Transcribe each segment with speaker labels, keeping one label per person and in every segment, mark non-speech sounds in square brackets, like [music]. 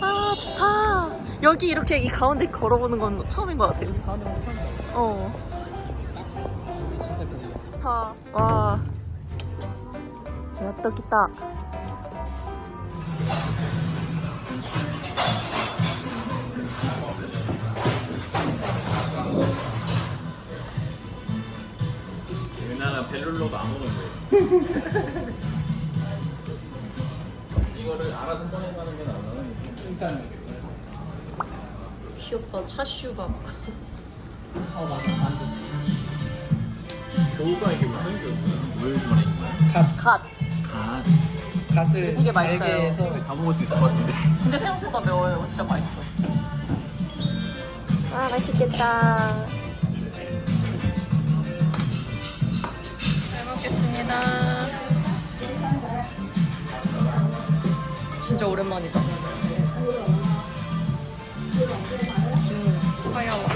Speaker 1: 아 좋다. 여기 이렇게 이 가운데 걸어보는 건 처음인 것 같아요.
Speaker 2: 어.
Speaker 1: 좋다. 와. 야떡이다.
Speaker 3: 우리나라 벨룰로도 안 오는 거예요. 이거를 알아서 꺼내가는 게 나아요.
Speaker 2: 일단
Speaker 1: 귀엽다. 차슈밥.
Speaker 2: 어 맞아 완전
Speaker 3: 교우가 이게 무슨 교우야? 뭐 요즘 하는 거야?
Speaker 2: 갓
Speaker 1: 갓.
Speaker 3: 아,
Speaker 2: 갓을
Speaker 1: 되게 맛있어요.
Speaker 2: 잘게 해서
Speaker 3: 다 먹을 수 있을 것 같은데.
Speaker 1: 근데 생각보다 매워요. 진짜 맛있어. 아 맛있겠다. 먹겠습니다. 진짜 오랜만이다. 음, 하야와.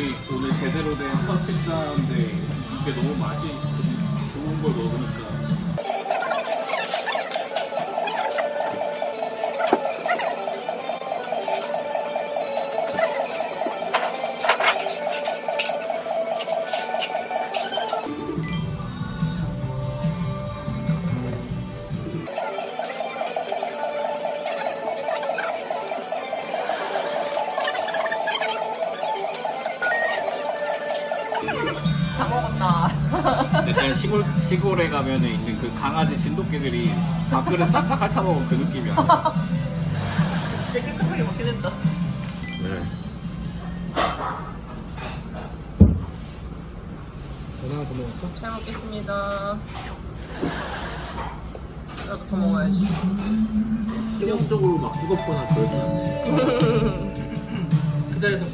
Speaker 3: 오늘, 오늘 제대로 된첫 식사인데 이게 너무 맛이 좋은 걸 먹으니까 약간 시골, 시골에 가면 있는 그 강아지 진돗개들이 밥그릇 싹싹 핥아먹은 그 느낌이야. [laughs]
Speaker 1: 진짜 깨끗하게 먹긴 했다.
Speaker 3: 네.
Speaker 2: 하나 더 먹을까?
Speaker 1: 잘 먹겠습니다. 나도 더 먹어야지.
Speaker 3: 성격적으로 막 뜨겁거나 그러진 않네. [laughs]
Speaker 2: 그 자리에서